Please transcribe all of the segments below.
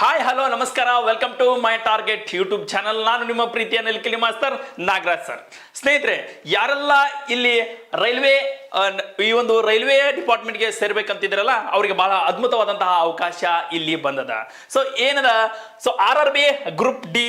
Hi hello ನಮಸ್ಕಾರ. Welcome to my target YouTube channel ನಾನು ನಿಮ್ಮ ಪ್ರೀತಿಯ ನೆಲಕಿಲಿ ಮಾಸ್ತರ್ ನಾಗರಾಜ್ ಸರ್. ಸ್ನೇಹಿತರೆ, ಯಾರೆಲ್ಲ ಇಲ್ಲಿ ರೈಲ್ವೆ ಈ ಒಂದು ರೈಲ್ವೆ ಡಿಪಾರ್ಟ್ಮೆಂಟ್ಗೆ ಸೇರ್ಬೇಕಂತಿದ್ರಲ್ಲ ಅವರಿಗೆ ಬಹಳ ಅದ್ಭುತವಾದಂತಹ ಅವಕಾಶ ಇಲ್ಲಿ ಬಂದದ. ಸೊ ಏನದ? So R R B group D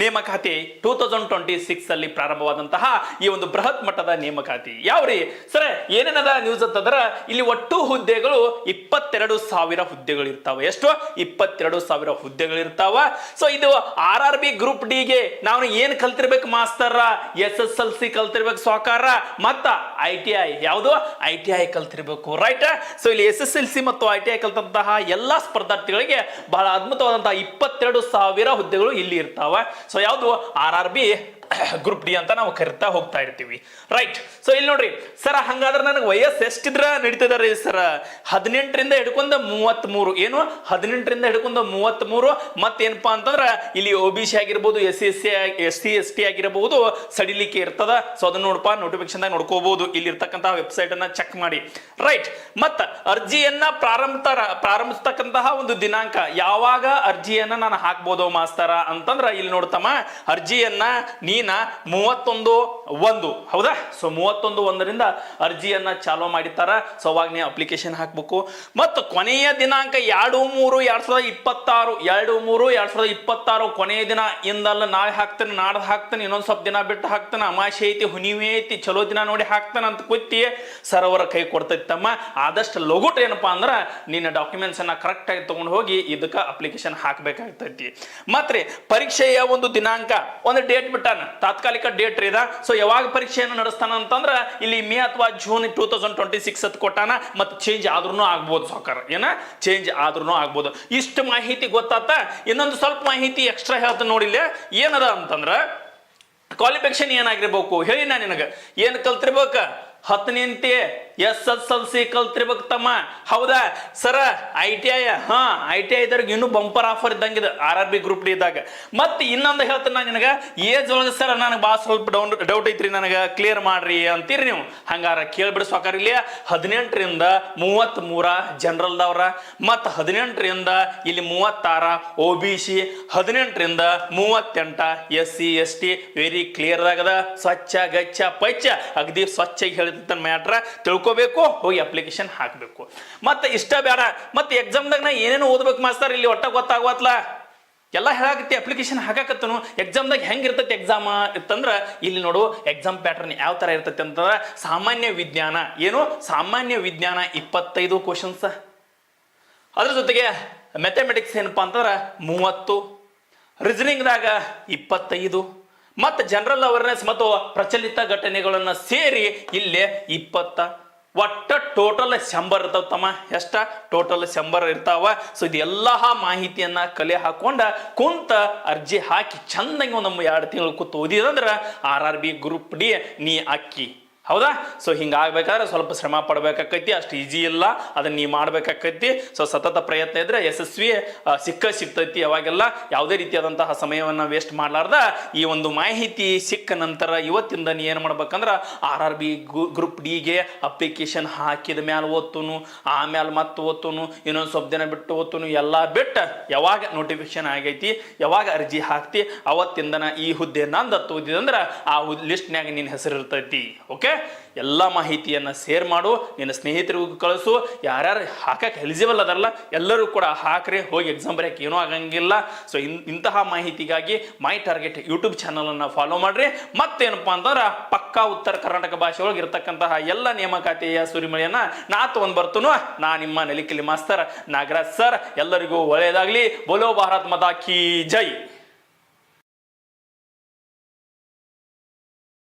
ನೇಮಕಾತಿ ಟೂ ತೌಸಂಡ್ ಟ್ವೆಂಟಿ ಸಿಕ್ಸ್ ಅಲ್ಲಿ ಪ್ರಾರಂಭವಾದಂತಹ ಈ ಒಂದು ಬೃಹತ್ ಮಟ್ಟದ ನೇಮಕಾತಿ ಯಾವ್ರಿ ಸರ, ಏನೇನದ ನ್ಯೂಸ್ ಅಂತಂದ್ರೆ ಇಲ್ಲಿ ಒಟ್ಟು ಹುದ್ದೆಗಳು ಇಪ್ಪತ್ತೆರಡು ಸಾವಿರ ಹುದ್ದೆಗಳು ಇರ್ತಾವ. ಎಷ್ಟು? ಇಪ್ಪತ್ತೆರಡು ಸಾವಿರ ಹುದ್ದೆಗಳು ಇರ್ತಾವ. ಸೊ ಇದು ಆರ್ ಆರ್ ಬಿ ಗ್ರೂಪ್ ಡಿಗೆ ನಾವು ಏನ್ ಕಲ್ತಿರ್ಬೇಕು ಮಾಸ್ತರ? ಎಸ್ ಎಸ್ ಎಲ್ ಸಿ ಕಲ್ತಿರ್ಬೇಕು ಸಹಕಾರ ಮತ್ತ ಐ ಟಿ ಐ ಯಾವುದು? ಐ ಟಿ ಐ ಕಲ್ತಿರ್ಬೇಕು ರೈಟ್ ಸೊ ಇಲ್ಲಿ ಎಸ್ ಎಸ್ ಎಲ್ ಸಿ ಮತ್ತು ಐ ಟಿ ಐ ಕಲ್ತಂತಹ ಎಲ್ಲಾ ಸ್ಪರ್ಧಾರ್ಥಿಗಳಿಗೆ ಬಹಳ ಅದ್ಭುತವಾದಂತಹ ಇಪ್ಪತ್ತೆರಡು ಸಾವಿರ ಹುದ್ದೆಗಳು ಇಲ್ಲಿ ಇರ್ತಾವ. ಸೊ ಯಾವುದು? R R B group D ಅಂತ ನಾವು ಕರಿತಾ ಹೋಗ್ತಾ ಇರ್ತೀವಿ. ರೈಟ್ ಸೊ ಇಲ್ಲಿ ನೋಡ್ರಿ, ಸರ್, ಹಂಗಾದ್ರೆ ನನಗೆ ವಯಸ್ಸು ಎಷ್ಟಿದ್ರ ನಡೀತದ ಸರ್? ಹದಿನೆಂಟರಿಂದ ಹಿಡ್ಕೊಂಡ ಮೂವತ್ತ್ ಮೂರು ಏನು? ಹದಿನೆಂಟರಿಂದ ಹಿಡ್ಕೊಂಡ ಮೂವತ್ತ್ ಮೂರು ಮತ್ತೇನಪ್ಪ ಅಂತಂದ್ರೆ, ಇಲ್ಲಿ ಒ ಬಿ ಸಿ ಆಗಿರ್ಬೋದು S C S C S C S T ಆಗಿರಬಹುದು ಸಡಿಲಿಕೆ ಇರ್ತದ. ಸೊ ಅದನ್ನ ನೋಡಪ್ಪ ನೋಟಿಫಿಕೇಶನ್ ನೋಡ್ಕೋಬಹುದು ಇಲ್ಲಿ ಇರ್ತಕ್ಕಂತಹ ವೆಬ್ಸೈಟ್ ಅನ್ನ ಚೆಕ್ ಮಾಡಿ. ರೈಟ್ ಮತ್ತ ಅರ್ಜಿಯನ್ನ ಪ್ರಾರಂಭ ಪ್ರಾರಂಭಿಸ್ತಕ್ಕಂತಹ ಒಂದು ದಿನಾಂಕ. ಯಾವಾಗ ಅರ್ಜಿಯನ್ನ ನಾನು ಹಾಕ್ಬೋದು ಮಾಸ್ತರ? ಅಂತಂದ್ರ, ಇಲ್ಲಿ ನೋಡ್ತಮ್ಮ, ಅರ್ಜಿಯನ್ನ ನೀನ ಮೂವತ್ತೊಂದು ಒಂದು. ಹೌದಾ? ಸೊ ಮೂವತ್ತೊಂದು ಒಂದರಿಂದ ಅರ್ಜಿಯನ್ನ ಚಾಲೋ ಮಾಡಿರ್ತಾರ. ಸೊ ಅವಾಗ ನೀವು ಅಪ್ಲಿಕೇಶನ್ ಹಾಕ್ಬೇಕು. ಮತ್ತು ಕೊನೆಯ ದಿನಾಂಕ ಎರಡು ಮೂರು ಎರಡ್ ಸಾವಿರದ ಇಪ್ಪತ್ತಾರು. ಎರಡು ಮೂರು ಎರಡ್ ಸಾವಿರದ ಇಪ್ಪತ್ತಾರು ಕೊನೆಯ ದಿನ ಇಂದಲ್ಲ ನಾಳೆ ಹಾಕ್ತೇನೆ, ನಾಡ್ದು ಹಾಕ್ತೇನೆ, ಇನ್ನೊಂದು ಸ್ವಲ್ಪ ದಿನ ಬಿಟ್ಟು ಹಾಕ್ತೇನೆ, ಅಮಾಶೆ ಐತಿ ಹುಣಿಮೆ ಐತಿ, ಚಲೋ ದಿನ ನೋಡಿ ಹಾಕ್ತಾನೆ ಅಂತ ಕೂತಿ ಸರ್ವರ ಕೈ ಕೊಡ್ತೈತಿ ತಮ್ಮ. ಆದಷ್ಟು ಲಘುಟ್ ಏನಪ್ಪಾ ಅಂದ್ರೆ ನಿನ್ನ ಡಾಕ್ಯುಮೆಂಟ್ಸ್ ಅನ್ನ ಕರೆಕ್ಟ್ ಆಗಿ ತಗೊಂಡು ಹೋಗಿ ಇದಕ್ಕೆ ಅಪ್ಲಿಕೇಶನ್ ಹಾಕ್ಬೇಕಾಗ್ತೈತಿ. ಮತ್ತೆ ಪರೀಕ್ಷೆಯ ಒಂದು ದಿನಾಂಕ, ಒಂದು ಡೇಟ್ ಬಿಟ್ಟಾನ? ತಾತ್ಕಾಲಿಕ ಡೇಟ್ ಇದ. ಸೊ ಯಾವಾಗ ಪರೀಕ್ಷೆಯನ್ನು ನಡೆಸ್ತಾನ ಅಂತಂದ್ರೆ, ಇಲ್ಲಿ ಮೇ ಅಥವಾ June two thousand twenty six ಅಂತ ಕೊಟ್ಟಾನ ಮತ್ತು ಚೇಂಜ್ ಆದ್ರೂ ಆಗ್ಬೋದು ಸಹಕಾರ ಏನ? ಚೇಂಜ್ ಆದ್ರೂ ಆಗ್ಬೋದು. ಇಷ್ಟು ಮಾಹಿತಿ ಗೊತ್ತಾತ? ಇನ್ನೊಂದು ಸ್ವಲ್ಪ ಮಾಹಿತಿ ಎಕ್ಸ್ಟ್ರಾ ಹೇಳ್ತ ನೋಡಿಲ್ಲ ಏನದ ಅಂತಂದ್ರೆ ಕ್ವಾಲಿಫಿಕೇಶನ್ ಏನಾಗಿರ್ಬೇಕು? ಹೇಳಿ ನಾ ನಿನಗೆ. ಏನು ಕಲ್ತಿರ್ಬೇಕ? ಹತ್ತನೇಂತಿ ಎಸ್ ಎಸ್ ಎಲ್ ಸಿ ಕಲ್ತಿರ್ಬೇಕು ತಮ್ಮ. ಹೌದಾ? ಸರ ಐ ಟಿ ಐ ಹಾ ಐ ಟಿ ಐ ಇದ್ರಿಗೆ ಇನ್ನೂ bumper offer ಇದ್ದಂಗಿದೆ R R B group D ಇದ್ದಾಗ. ಮತ್ತೆ ಇನ್ನೊಂದು ಹೇಳ್ತೀನಿ ನಾನು ನಿನಗೆ ಏಜ್ ಒಳಗೆ ಸರ್ ನನಗೆ ಭಾಳ ಸ್ವಲ್ಪ ಡೌನ್ ಡೌಟ್ ಐತ್ರಿ ನನಗೆ. ಕ್ಲಿಯರ್ ಮಾಡ್ರಿ ಅಂತೀರಿ ನೀವು. ಹಂಗಾರ ಕೇಳ್ಬಿಡಿ ಸಾಕಾರ ಇಲ್ಲಿ ಹದಿನೆಂಟರಿಂದ ಮೂವತ್ತ್ ಮೂರ ಜನರಲ್ದವ್ರ ಮತ್ತು ಹದಿನೆಂಟರಿಂದ ಇಲ್ಲಿ ಮೂವತ್ತಾರ ಒ ಬಿ ಸಿ ಹದಿನೆಂಟರಿಂದ ಮೂವತ್ತೆಂಟ S C S T very clear ಆಗದ. ಸ್ವಚ್ಛ ಗಚ್ಚ ಪಚ್ಚ ಅಗದಿ ಸ್ವಚ್ಛ ಹೇಳಿದ ಮ್ಯಾಟ್ರ ತಿಳ್ಕೊಬೇಕು, ಹೋಗಿ ಅಪ್ಲಿಕೇಶನ್ ಹಾಕಬೇಕು. ಮತ್ತೆ ಇಷ್ಟ ಬೇಡ ಮತ್ತೆ ಎಕ್ಸಾಮ್ದಾಗ ನಾ ಏನೇನು ಓದ್ಬೇಕು ಮಾಸ್ತರ್, ಇಲ್ಲಿ ಒಟ್ಟ ಗೊತ್ತಾಗವತ್ಲ. ಎಲ್ಲ ಹೇಳಾಕತ್ತಿ ಅಪ್ಲಿಕೇಶನ್ ಹಾಕಾಕತ್ತನು. ಎಕ್ಸಾಮ್ದಾಗ ಹೆಂಗೆ ಇರ್ತೈತಿ ಎಕ್ಸಾಮ್ ಇತ್ತಂದ್ರೆ, ಇಲ್ಲಿ ನೋಡು ಎಕ್ಸಾಮ್ ಪ್ಯಾಟರ್ನ್ ಯಾವ ಥರ ಇರ್ತೈತಿ ಅಂತಂದ್ರೆ, ಸಾಮಾನ್ಯ ವಿಜ್ಞಾನ. ಏನು? ಸಾಮಾನ್ಯ ವಿಜ್ಞಾನ ಇಪ್ಪತ್ತೈದು ಕ್ವಶನ್ಸ್ ಅದ್ರ ಜೊತೆಗೆ ಮ್ಯಾಥಮೆಟಿಕ್ಸ್ ಏನಪ್ಪ ಅಂತಂದ್ರೆ, ಮೂವತ್ತು. ರೀಸನಿಂಗ್ದಾಗ ಇಪ್ಪತ್ತೈದು. ಮತ್ತು ಜನರಲ್ ಅವೇರ್ನೆಸ್ ಮತ್ತು ಪ್ರಚಲಿತ ಘಟನೆಗಳನ್ನು ಸೇರಿ ಇಲ್ಲಿ ಇಪ್ಪತ್ತ. ಒಟ್ಟ ಟೋಟಲ್ ಶಂಬರ್ ಇರ್ತಾವ ತಮ್ಮ. ಎಷ್ಟ? ಟೋಟಲ್ ಶಂಬರ್ ಇರ್ತಾವ. ಸೊ ಇದೆಲ್ಲ ಮಾಹಿತಿಯನ್ನ ಕಲೆ ಹಾಕೊಂಡ ಕುಂತ ಅರ್ಜಿ ಹಾಕಿ ಚಂದಂಗೆ ನಮ್ಮ ಎರಡು ತಿಂಗಳು ಕೂತು ಓದಿದಂದ್ರ R R B group D ನೀ ಅಕ್ಕಿ ಹೌದಾ? ಸೊ ಹಿಂಗಾಗ್ಬೇಕಾದ್ರೆ ಸ್ವಲ್ಪ ಶ್ರಮ ಪಡ್ಬೇಕಾಕೈತಿ, ಅಷ್ಟು ಈಜಿ ಇಲ್ಲ. ಅದನ್ನ ನೀವು ಮಾಡ್ಬೇಕಾಕೈತಿ. ಸೊ ಸತತ ಪ್ರಯತ್ನ ಇದ್ರೆ ಯಶಸ್ವಿ ಸಿಕ್ಕ ಸಿಗ್ತೈತಿ. ಅವಾಗೆಲ್ಲ ಯಾವುದೇ ರೀತಿಯಾದಂತಹ ಸಮಯವನ್ನು ವೇಸ್ಟ್ ಮಾಡಲಾರ್ದ, ಈ ಒಂದು ಮಾಹಿತಿ ಸಿಕ್ಕ ನಂತರ ಇವತ್ತಿಂದ ನೀ ಏನು ಮಾಡ್ಬೇಕಂದ್ರೆ ಆರ್ ಆರ್ ಬಿ ಗ್ರೂಪ್ ಡಿಗೆ ಅಪ್ಲಿಕೇಶನ್ ಹಾಕಿದ ಮ್ಯಾಲ ಓದ್ತುನು ಆಮೇಲೆ ಮತ್ತೆ ಓದ್ತೂನು, ಇನ್ನೊಂದು ಸ್ವಲ್ಪ ದಿನ ಬಿಟ್ಟು ಓದ್ತೂನು, ಎಲ್ಲ ಬಿಟ್ಟು ಯಾವಾಗ ನೋಟಿಫಿಕೇಶನ್ ಆಗೈತಿ, ಯಾವಾಗ ಅರ್ಜಿ ಹಾಕ್ತಿ, ಅವತ್ತಿಂದನ ಈ ಹುದ್ದೆ ನಂದು ತೋದಿದಂದ್ರೆ ಆ ಲಿಸ್ಟ್ನ್ಯಾಗ ನಿನ್ನ ಹೆಸರು ಇರ್ತೈತಿ ಓಕೆ ಎಲ್ಲ ಮಾಹಿತಿಯನ್ನ ಶೇರ್ ಮಾಡು, ನಿನ್ನ ಸ್ನೇಹಿತರಿಗೂ ಕಳಿಸು. ಯಾರ್ಯಾರು ಹಾಕಕ್ಕೆ ಎಲಿಜಿಬಲ್ ಅದಲ್ಲ ಎಲ್ಲರೂ ಕೂಡ ಹಾಕ್ರಿ, ಹೋಗಿ ಎಕ್ಸಾಮ್ ಬರೆಯಕ್ಕೆ ಏನೂ ಆಗಂಗಿಲ್ಲ. ಸೊ ಇನ್, ಇಂತಹ ಮಾಹಿತಿಗಾಗಿ ಮೈ ಟಾರ್ಗೆಟ್ ಯೂಟ್ಯೂಬ್ ಚಾನಲನ್ನು ಫಾಲೋ ಮಾಡ್ರಿ. ಮತ್ತೇನಪ್ಪ ಅಂತಂದ್ರೆ ಪಕ್ಕಾ ಉತ್ತರ ಕರ್ನಾಟಕ ಭಾಷೆ ಒಳಗೆ ಇರ್ತಕ್ಕಂತಹ ಎಲ್ಲ ನೇಮಕಾತಿಯ ಸುರಿಮಳೆಯನ್ನ ನಾ ತಗೊಂಡ್ ಬರ್ತನು. ನಾ ನಿಮ್ಮ ನೆಲಿಕಿಲಿ ಮಾಸ್ತರ್ ನಾಗರಾಜ್ ಸರ್, ಎಲ್ಲರಿಗೂ ಒಳ್ಳೆಯದಾಗ್ಲಿ. ಬೋಲೋ ಭಾರತ್ ಮತಾ ಕಿ ಜೈ.